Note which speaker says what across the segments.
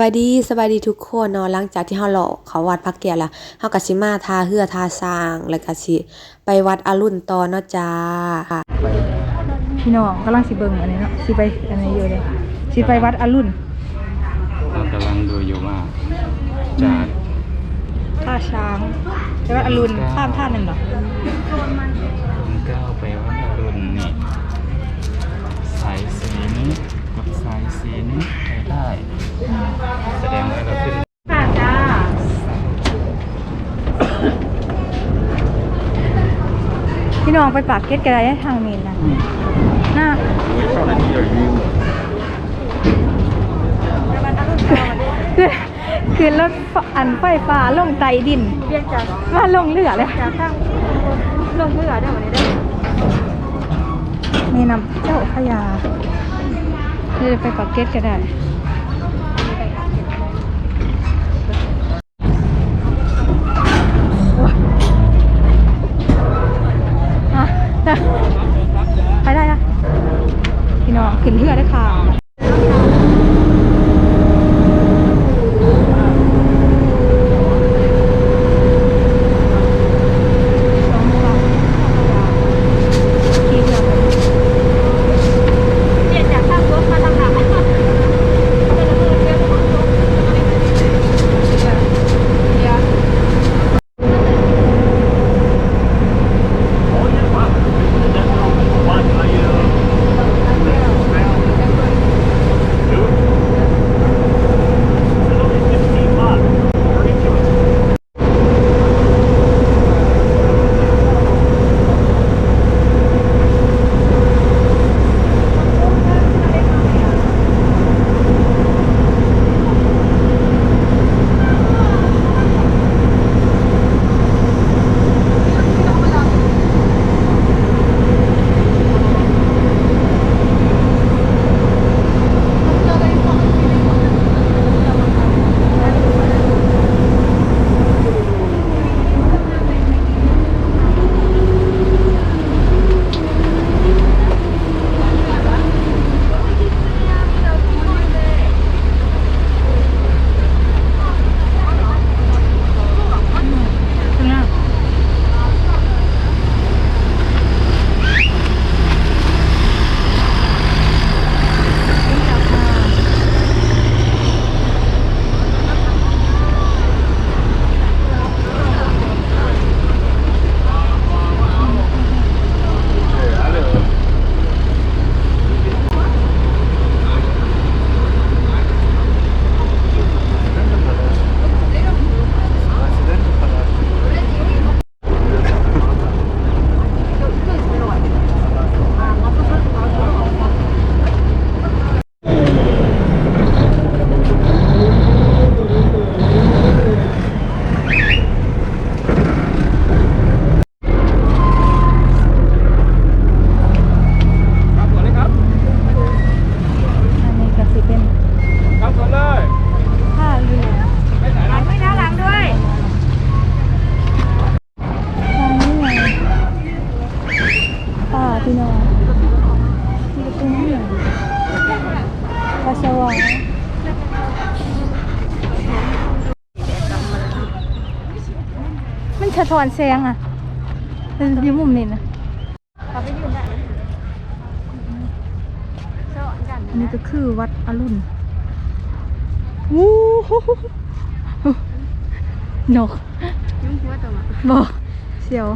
Speaker 1: บายดีสบายดีทุกคนเนาะหลังจากที่เฮาเลาะเขาวัดพักแก่ละเฮาก็สิมาทาเฮือทาสร้างแล้วก็สิไปวัดอรุณต่อเนาะจ้า
Speaker 2: พี่น้องกำลังสิเบิ่งอันนี้เนาะสิไปอันนี้อยู่เลยสิไปวัดอรุณ
Speaker 3: เรากำลังดูอยู่ว่าจาก
Speaker 2: ท่าช้างไปวัดอรุณข้ามท่าหนึ่งเหรอ
Speaker 3: น้
Speaker 2: องไปปากเก็ตกันได้ทางนี้นะหน้า
Speaker 3: เข้าในนี้อยู่ยิ่ง
Speaker 2: คือคือรถอันไฟฟ้าลงไตดินเรียกจากมาลงเรือเลยจากทางลงเรือได้วันนี้ได้นี่นำเจ้าพญาเดี๋ยวไปปากเก็ตก็ได้ ขึ้นเรือได้ค่ะ มันสะท้อนแสงอะเอออยู่มุมนี้นะอันนี้ก็คือวัดอรุณวู้ฮู้ฮู้ฮู้นกบอกเสียว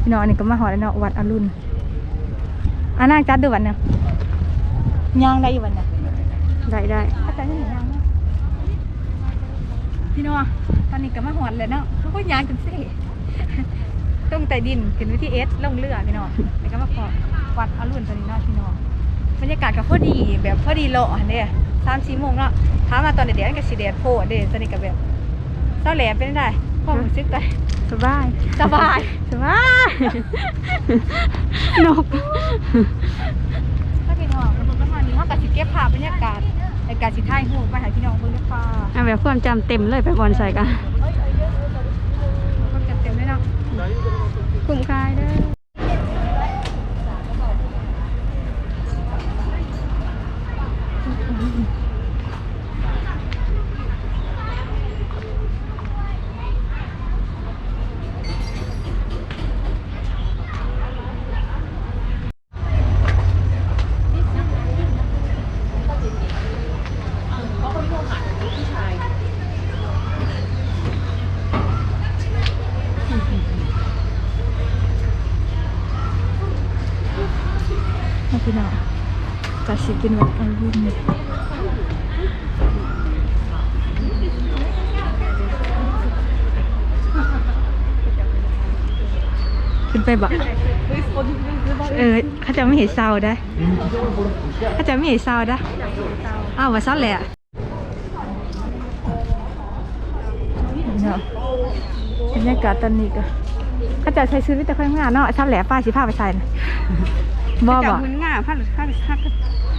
Speaker 2: พี่น้องอันนี้ก็มาหอแล้วเนาะวัดอรุณอะนางจัดดูวันเนี่ยย่างได้อยู่วันเนี่ยได้ได้อาจารย์ยังย่างเนาะ พี่น้องตอนนี้ก็มาหอดเลยเนาะเขาก็ย่างจนเซ่ต้องไต่ดินขึ้นวิธีเอสลงเรือพี่น้องแล้วก็มาพอวัดอรุณตอนนี้เนาะพี่น้องบรรยากาศก็พอดีแบบพอดีเลาะอันเด้สามสี่โมงเนาะถามมาตอนเด็กๆก็สีแดดโพดเด้สนิทกับแบบเศร้าแหลมเป็นได้พ่อรู้สึกได้
Speaker 4: สบาย
Speaker 2: สบาย
Speaker 4: สบายนก
Speaker 2: ถ้าพี่น้องมันประมาณนี้เขากับสิเก็บภาพบรรยากาศ ในการสิถ่ายรูปไปให้พี่น้องเบิ่งด้วยค่ะ
Speaker 4: เอาแบบความจำเต็มเลยไปบอลใส่กัน
Speaker 2: แล้วก็จัดเต็มด้วยเนาะ
Speaker 4: กลุ่มคายเด้อ พี่น้องกะ
Speaker 2: สิเป็นวัดอรุณขึ้นไปบ่เออเขาจะไม่เห็นเศร้าได้เขาจะไม่เห็นเศร้าได้อ้าวว่าเศร้าแหละเนาะบรรยากาศตอนนี้ก็เขาจะใช้ซื้อวิตาค่อยงานเนาะเศร้าแหละป้าสิพาไปใส่นะ บ่
Speaker 4: เจ้า
Speaker 2: บ่
Speaker 4: มุนง่าพัดพัดพัด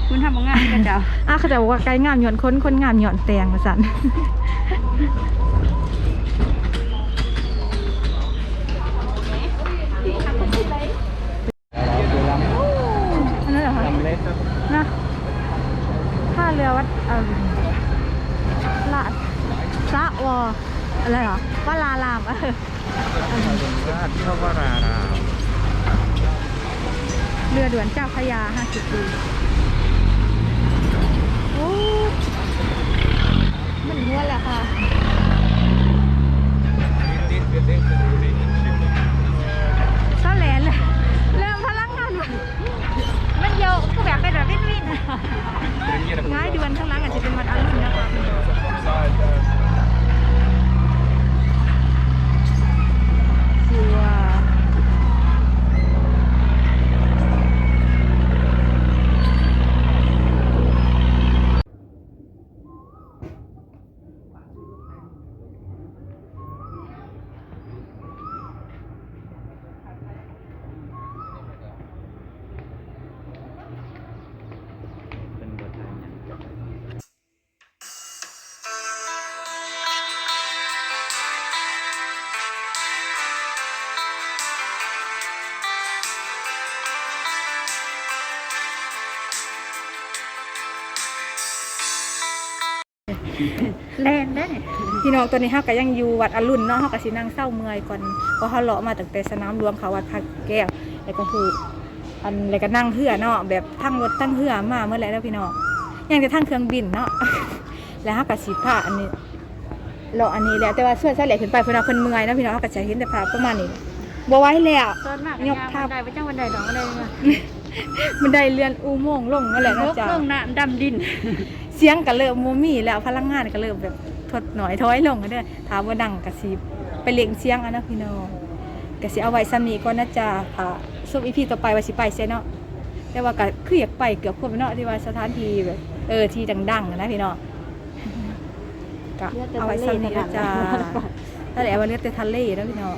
Speaker 4: มุนทำบ่ง่ากันเจ้า
Speaker 2: อะเขาจะบอกว่าไกด์งามหย่อนค้นคนงามหย่อนแตงมาสัน อันนั้นเหรอคะ
Speaker 3: ลำเล็ก
Speaker 2: นะท่าเรือวัดเอ่อละสะวออะไรเหรอว่าลารามเออ
Speaker 3: ราชวราราม
Speaker 2: รือด่วนเจ้าพยา 50 ปีโอ้มันหัวละ แลนได้พี่น้องตัวนี้เฮาก็ยังอยู่วัดอรุณเนาะเฮาก็สินั่งเศร้าเมื่อยก่อนเพราะเฮาเลาะมาตั้งแต่สนามหลวงเขาวัดพระแก้วแล้วก็คืออันแล้วก็นั่งเรือเนาะแบบทั้งรถทั้งเรือมาเมื่อไหร่แล้วพี่น้องยังจะทั้งเครื่องบินเนาะแล้วเฮาก็สิพาอันนี้เลาะอันนี้แหละแต่ว่าส่วนใส่แหลขึ้นไปเพิ่นเอาเพิ่นเมื่อยเนาะพี่น้องเฮาก็จะเห็นแต่ภาพประมาณนี้บ่ไหว้แล้ว
Speaker 4: ตอนมาก
Speaker 2: ยกทับ
Speaker 4: ได้ไปจ้างวันใดดอกวันใดมา
Speaker 2: มันได้เรือนอุโมงค์ลงนั่นแหละ
Speaker 4: ล
Speaker 2: เนาะ
Speaker 4: ก
Speaker 2: จ้า
Speaker 4: ลงน้ำดำดิน
Speaker 2: เสียงก็เริ่มบ่มีแล้วพลังงานก็เริ่มแบบถดหน่อยถอยลงกันเด้อถามว่าดังก็สิไปเล่งเสียงอันนะพี่น้องก็สิเอาไว้ซ้ำนี้ก่อนนะจ๊ะค่ะซุปอีพีต่อไปว่าสิไปเสียเนาะแต่ว่าก็คืออยากไปเกือบครบเนาะที่ว่าสถานที่แบบเออที่ดังๆนะพี่น้องก็เอาไว้ซ้ำนี้นะจ๊ะนั่นแหละวันนี้แต่ทะเลนะพี่น้อง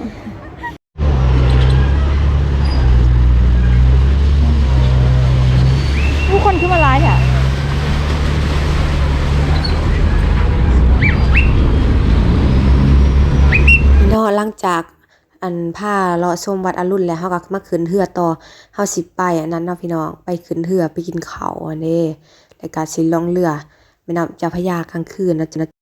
Speaker 2: ผู้คนขึ้นมาไลฟ์อะ
Speaker 1: เนาะ หลังจากอันผ้าเลาะชมวัดอรุณแล้วเฮาก็มาขึ้นเรือต่อเฮาสิไปอันนั้นเนาะพี่น้องไปขึ้นเรือไปกินข้าวอันนี้แล้วก็สิล่องเรือแม่น้ำเจ้าพระยากลางคืนนะจ๊ะ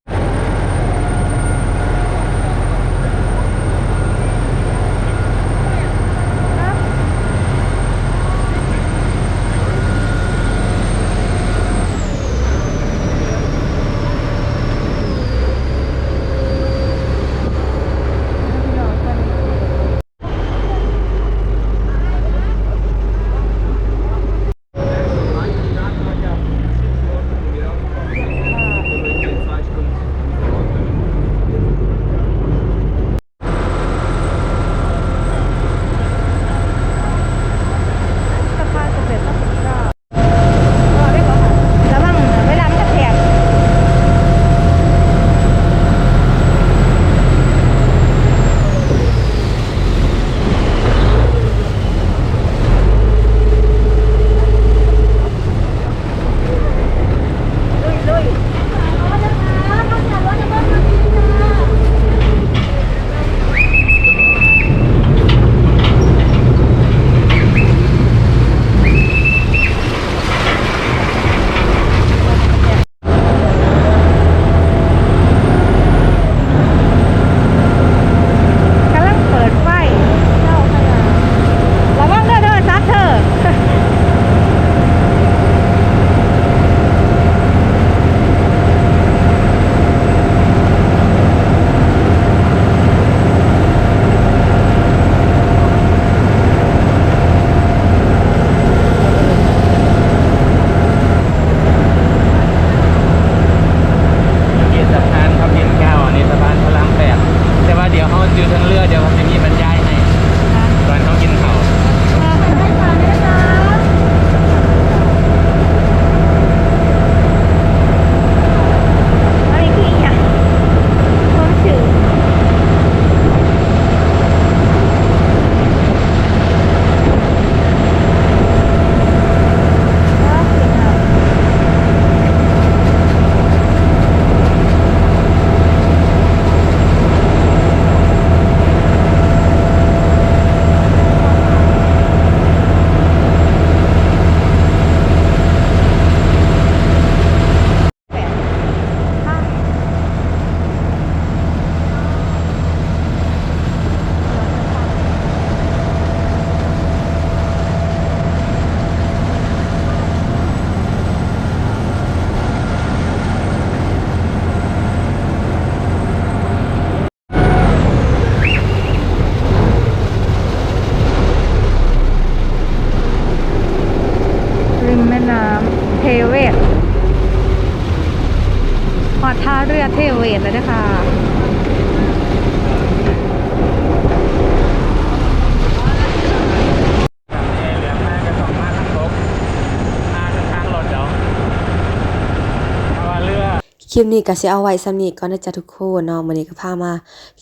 Speaker 2: ลิ
Speaker 1: ปนี้ก็สิเอาไว้สำนี้ก่อนนะจ๊ะทุกคนเนาะมื้อนี้ก็พามา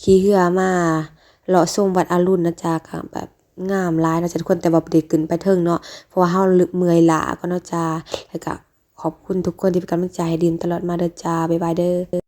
Speaker 1: ขี่เหือมาเลาะชมวัดอรุณนะจ๊ะก็แบบงามหลายนาะจ๊ะทุกคนแต่ว่าบ่ได้ขึ้นไปเทิงเนาะเพราะว่าเฮาเมื่อยล้าก็เนาะจ๊ะแล้วก็ขอบคุณทุกคนที่เป็นกำลังใจให้ดินตลอดมาเด้อจ้าบ๊ายบายเด้อ